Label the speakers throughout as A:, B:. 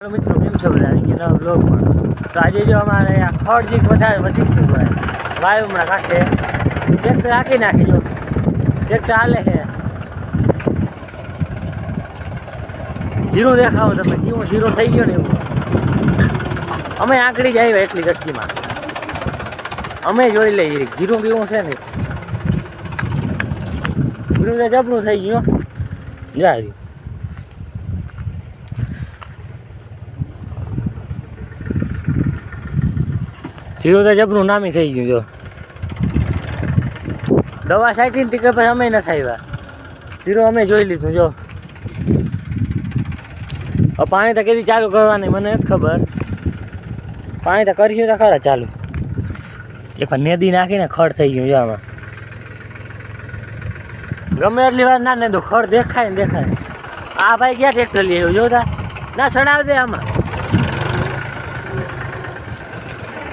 A: ચાલો મિત્રો, કેમ છો બધા? અહીં નવા બ્લોગમાં તો આજે જો અમારે ખડ જીક વધારે વધી ગયું હોય, વાયુ હમણાં કાંઠે ટ્રેક્ટર રાખી નાખી જો. ટ્રેક્ટર હાલે છે. જીરું દેખાવો તમે જીવો જીરો થઈ ગયો ને એવું. અમે આંકડી જ આવ્યા એટલી ગટકીમાં. અમે જોઈ લઈએ જીરું બીરું છે ને? જીરું જબરું થઈ ગયું, હો. જા રહ્યું તો જબરું નામી થઈ ગયું, જો. દવા સાચી ને કે પછી અમે નથી આવ્યા. ધીરો અમે જોઈ લીધું, જો. પાણી તો કેદી ચાલુ કરવાની, મને નથી ખબર. પાણી તો કર્યું તો ખરા ચાલુ. એક નેદી નાખીને ખડ થઈ ગયું, જો આમાં. ગમે એટલી વાર ના ને તો ખડ દેખાય ને દેખાય. આ ભાઈ ક્યાં ટ્રેક્ટર લઈ આવ્યો, જોતા? ના સડાવ દે આમાં.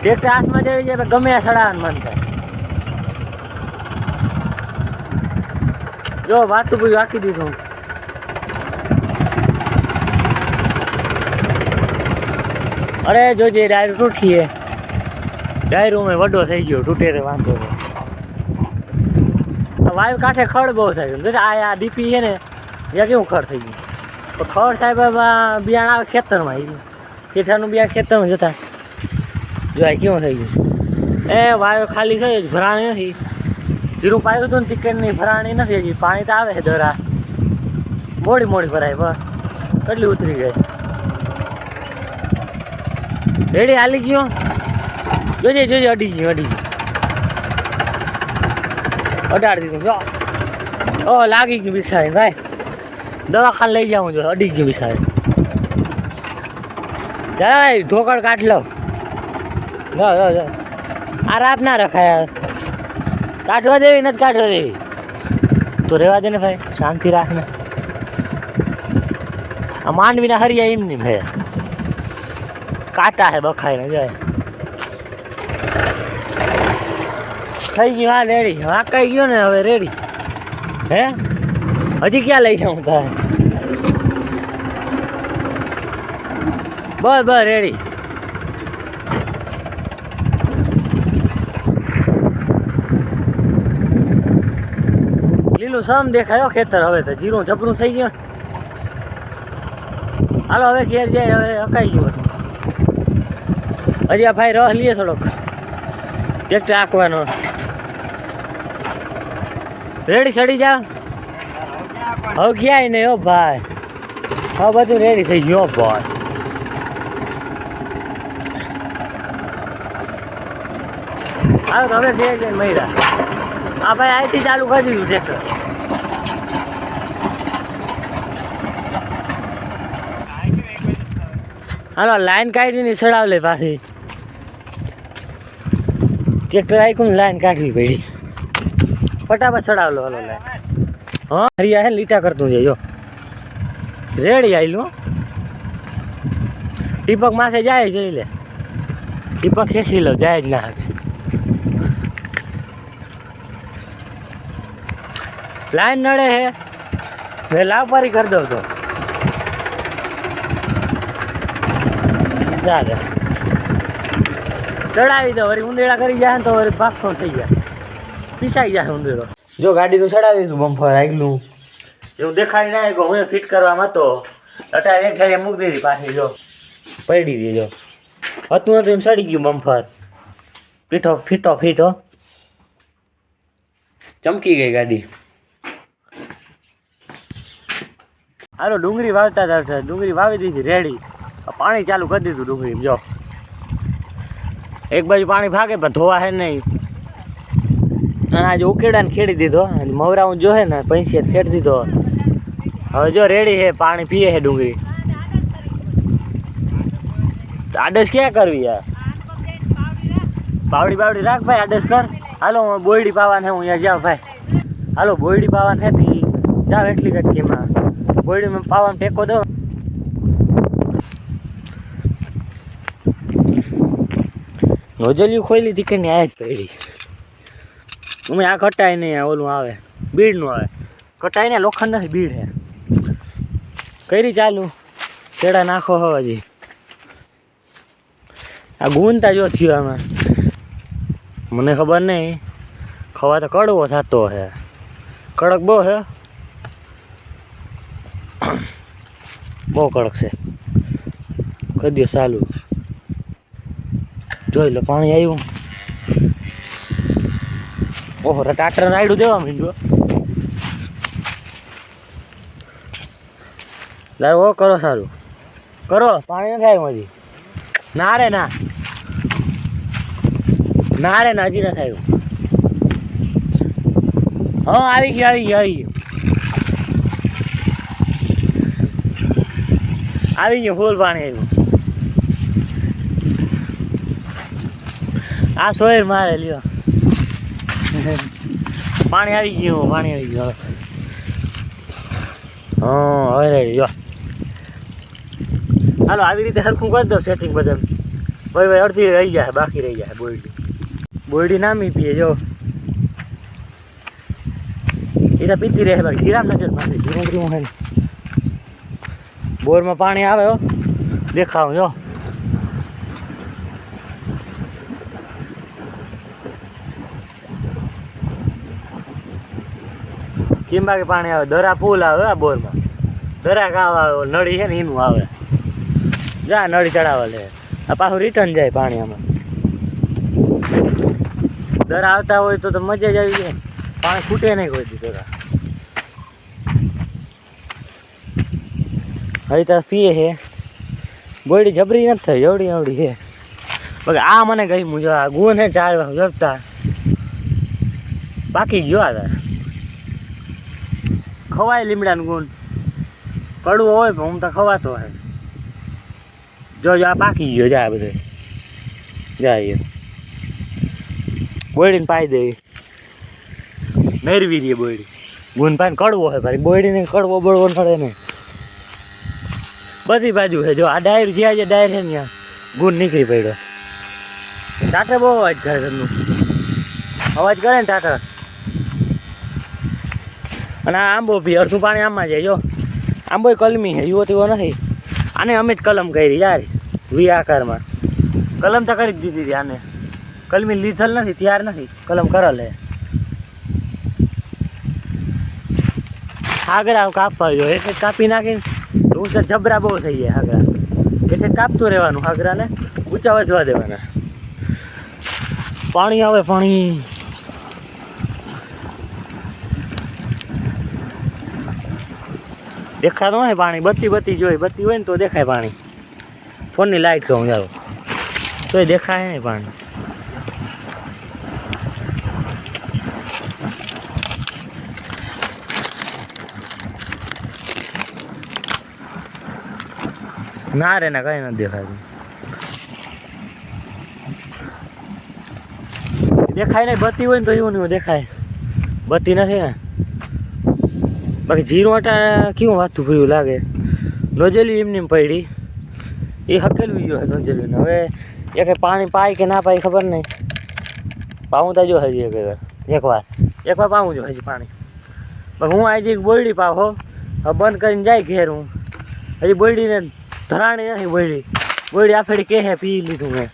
A: ટ્રેક્ટર હાથમાં જેવી જાય ગમે આ સડાવવાનું મન થાય. જો, વાત બધું આખી દીધું. અરે જોજે ડાયરું તૂટીએ. ડાયરું મેં વડો થઈ ગયો, તૂટે રે, વાંધો વાયુ કાંઠે ખડ બહુ થાય છે. આ આ ડીપી છે ને, ત્યાં કેવું ખડ થઈ ગયું. તો ખડ સાહેબ બિયાણ આવે ખેતરમાં. આવી ગયું ખેઠાનું બિયાણ ખેતરમાં જતા. જો આ કેવું થઈ ગયું? એ વાયો ખાલી જ ભરાણી નથી. જીરું પાયું હતું ને ચિકનની ભરાણી નથી હજી. પાણી તો આવે છે દરા. મોડી મોડી ભરાય, બસ. કેટલી ઉતરી ગઈ? રેડી, હાલી ગયો? જોજે જોજે, અડી ગયું અડી ગયું. અડાડ દીધું, જો. ઓ, લાગી ગયું બિસારી ભાઈ. દવાખાને લઈ જાઉં જો અડી ગયું બિસારી જાય ઢોકળ કાઢ લો. જો જો આ રાત ના રખાય યાર કાઢવા દેવી, નથી કાઢવા દેવી. તો રહેવા દે ને ભાઈ, શાંતિ રાખ ને આ માંડવીના હરિયા એમ નહીં ભાઈ. કાંટા હે બખાય ને જાય. થઈ ગયું, હા, રેડી. હા કઈ ગયો ને, હવે રેડી. હે? હજી ક્યાં લઈ જાઉં તારે બસ બસ, રેડી. લીલું સમ દેખાયો ખેતર હવે તો જીરું જબરું થઈ ગયું. હાલો, હવે ઘેર જાય, હવે અકાઈ ગયું હજી આ ભાઈ રસ લઈએ થોડોક ટ્રેક્ટર આંકવાનો. રેડી ચડી જાવ હવે ક્યાંય નહીં હો ભાઈ. હવે બધું રેડી થઈ ગયો ભાઈ. હવે ઘેર જાય મહિરા આ ભાઈ આઈથી ચાલુ કરી દીધું ટ્રેક્ટર હાલો, લાઈન કાઢીને ચડાવ લે પાછી. ટ્રેક્ટર આખું લાઈન કાઢવી પડી. ફટાફટ ચડાવલો હાલો, લાઈન. હા, હરિયા હે લીટા કરતું છે, જો. રેડી આવેલું દીપક માથે જાય જોઈ લે. દીપક ખેંચી લો, જાય જ ના લાઈન નડે હે. મેં લાવપારી કરી દઉં તો. ચાલે. ચડાવી દો. વળી ઉંદેડા કરી જાય ને તો વળી પાછો થઈ જાય પીસાઈ જાય ઉંદેડો. જો ગાડીનું ચડાવી દીધું બમ્ફર આગલું એવું દેખાડી ના આવ્યું હું ફિટ કરવામાં હતો. અટાણે એક ઠેરે મૂકી દીધી પાછી જો. પડી દેજો હતું હતું એમ સડી ગયું બમ્ફર પીઠો ફીટો ફીટો. ચમકી ગઈ ગાડી. હાલો ડુંગળી વાવતા હતા ડુંગળી વાવી દીધી, રેડી. પાણી ચાલુ કરી દીધું ડુંગળી જો. એક બાજુ પાણી ભાગે પણ ધોવા હે નહીં. અને આજે ઉકેડાને ખેડી દીધો. મવરાવું જો હે ને, પંચાયત ખેડી દીધો. હવે જો રેડી હે, પાણી પીએ હે ડુંગળી. આડસ ક્યાં કરવી યાર? પાવડી બાવડી રાખ ભાઈ, આડસ કર. હાલો, હું બોયડી પાવાને હું અહીંયા જાઉં ભાઈ. હાલો, બોયડી પાવાને હતી જાવ એટલી કટકીમાં બોયડીમાં પાવામાં ટેકો દો નોજલિયું ખોલી હતી કે આ જ પડી. અમે આ કટાય નહીં, આ ઓલું આવે. બીડનું આવે. કટાય ને લોખંડ નથી, બીડ હે. કરી ચાલુ. કેળા નાખો હજી. આ ગુંતા જો થયો આમાં. મને ખબર નહીં. ખવા તો કડવો થતો હે. કડક બહુ હે. બહુ કડક છે. કહી દો ચાલુ. જોઈ લો, પાણી આવ્યું. ઓહો ટાટર રાયડું દેવા માંડ્યો લાર, ઓ, કરો સારું. કરો, પાણી નથી આવ્યું હજી. ના રે, ના. ના રે, ના, હજી નથી આવ્યું. હા, આવી ગયું આવી ગયું આવી ગયું. આવી ગયું ફૂલ પાણી આવ્યું આ સોયર મારે લ્યો પાણી આવી ગયું પાણી આવી ગયું હવે. હા હવે રેડી જો હાલો આવી રીતે સરખું કરી દો સેટિંગ બધા ભાઈ ભાઈ અડધી રહી જાય બાકી રહી જાય બોયડી બોયડી નામી પીએ જો હીરા પીતી રહે બાકી હીરામ નજર મારી ધીરે ધીરે હે બોરમાં પાણી આવે હો. દેખાવ, જો. કેમ કે પાણી આવે? દરા પુલ આવે આ બોરમાં. દરા કાવ આવે નળી છે ને એનું આવે. જા, નળી ચડાવવા લે. આ પાછું રિટર્ન જાય પાણી આમાં. દરા આવતા હોય તો તો મજા જ આવી જાય. પાણી ખૂટે નહીં કોઈ દી દરા. હવે તો પીએ છે ગોળી જબરી નથી થઈ જવડી એવડી છે બાકી આ મને ગઈ મુજબ આ ગુણ હે ચાર જપતા બાકી ગયો તાર. ખવાય લીમડાનું ગુણ. કડવો હોય પણ હું તો ખવાતો હે જો જો, આ પાકી ગયો, જા બધે. જાય બોયડીને પાઈ દે. મેરવી દે બોયડી. ગુણ પાઈને કડવો હોય, ભાઈ. બોયડીને કડવો બળવો નડે ને. બધી બાજુ છે જો આ ડાયર જ્યાં જે ડાયર છે ત્યાં ગુણ નીકળી પડ્યો. ટાટર બહુ અવાજ કરે ઘરનું અવાજ કરે ને ટાટર અને આ આંબો બી અડધું પાણી આમાં જાય, જો. આંબો કલમી છે યુવો તેવો નથી. આને અમે જ કલમ કરી, યાર, વી આકારમાં. કલમ તો કરી જ દીધી હતી આને. કલમી લીધેલ નથી, ત્યાર નથી. કલમ કરેલ હે. આગળ આવું કાપવા જોઈએ એટલે કાપી નાખીને ઉસર જબરા બહુ થઈ ગયા હાગરા. એટલે કાપતું રહેવાનું હાગરાને, ઊંચા વધવા દેવાના. પાણી આવે પાણી. દેખાતું હોય પાણી, બત્તી બત્તી જોઈ, બત્તી હોય ને તો દેખાય પાણી. ફોનની લાઈટ કહું ચાલો. તોય દેખાય નહીં પાણી. ના રે, ને, કઈ નથી દેખાતું. દેખાય નહીં, બત્તી હોય ને તો એવું નહીં દેખાય. બત્તી નથી ને. બાકી જીરું અટા કેવું વાતું ભર્યું લાગે. નોજેલી એમની એમ પડી. એ હકેલવી ગયો નોજેલીને હવે એક પાણી પાય કે ના પાય ખબર નહીં. પાવું તો જો હજી એક વાર એક વાર. એક વાર પાવું જો હજી પાણી. પણ હું આજે એક બોયડી પાવ હો. બંધ કરીને જાય ઘેર હું. હજી બોયડીને ધરાણી નથી બોયડી બોયડી આફેડી કે હે પી લીધું મેં.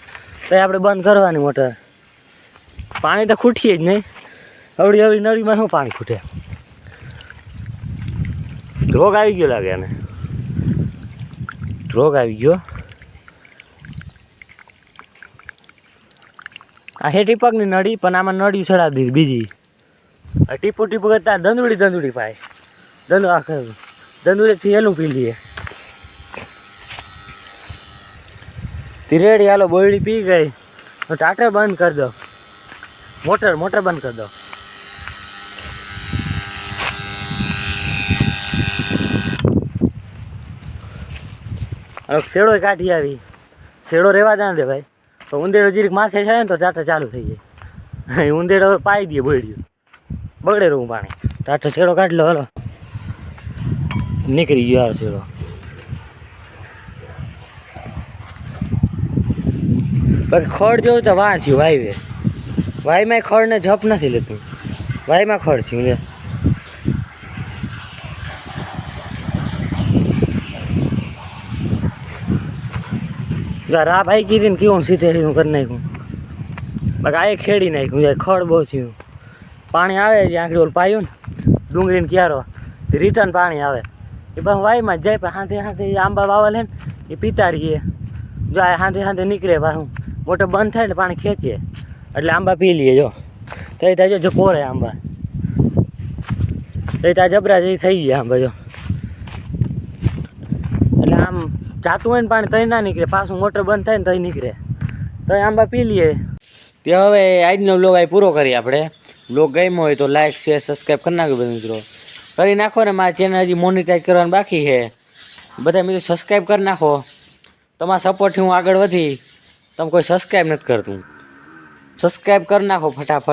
A: તો આપણે બંધ કરવાની મોટર. પાણી તો ખૂટીએ જ નહીં. અવડી અવડી નળીમાં શું પાણી ખૂટે? રોગ આવી ગયો લાગે એને. રોગ આવી ગયો. આ હે ટીપકની નળી, પણ આમાં નળી ચડાવી દીધી બીજી. આ ટીપુ ટીપુ કરતા દંદુડી દંદુડી પાય. દંદુ આખર દંદુડીથી એનું પી લઈએ તિરેડી હાલો બોયડી પી ગઈ. તો ટાટર બંધ કરી દો. મોટર મોટર બંધ કરી દો. શેડો કાઢી આવી. શેડો રહેવા દે દે ભાઈ. તો ઉંદેડો જીરીક માથે છે ને તો ટાટર ચાલુ થઈ જાય. ઉંદેડો પાઈ દે બોયડ્યું બગડે રહું પાણી. ટાટર શેડો કાઢી લો, હલો. નીકળી ગયો યાર શેડો બાકી ખડ જોઉં તો વાં થયું, વાયવે. વાઈમાં ખડને જપ નથી લેતું. વાયમાં ખડ થયું, લે. રા ભાઈ કીધી ને કેવું સીધે સીધું કરી નાખ્યું. બાકી આ ખેડી નાખ્યું યાર ખડ બહુ થયું. પાણી આવે જે આંકડી ઓલું પાયું ને, ડુંગળીને ક્યારો રિટર્ન પાણી આવે. એ પણ વાયમાં જાય, પણ હાથે હાથે આંબા વાવલ હે ને, એ પીતા રહીએ જો આ હાથે હાથે નીકળે પાછું. મોટો બંધ થાય એટલે પાણી ખેંચે એટલે આંબા પી લઈએ, જો. થઈ થાય જો કોરે આંબા. થઈ ત્યાં જબરા જેવી થઈ ગયા આંબા, જો. એટલે આમ જાતું હોય ને પાણી તઈ ના નીકળે. પાછું મોટર બંધ થાય ને તઈ નીકળે. તો આંબા પી લઈએ. તે હવે આજનો બ્લોગ આ પૂરો કરીએ આપણે. બ્લોગ ગમ્યો હોય તો લાઈક શેર સબસ્ક્રાઈબ કરી નાખો બધા મિત્રો. કરી નાખો ને મારા ચેનલ હજી મોનિટાઈઝ કરવાનું બાકી છે. બધા મિત્રો સબસ્ક્રાઈબ કરી નાખો. તમારા સપોર્ટથી હું આગળ વધી. તમે કોઈ સબસ્ક્રાઈબ નથી કરતું. સબસ્ક્રાઈબ કરી નાખો ફટાફટ.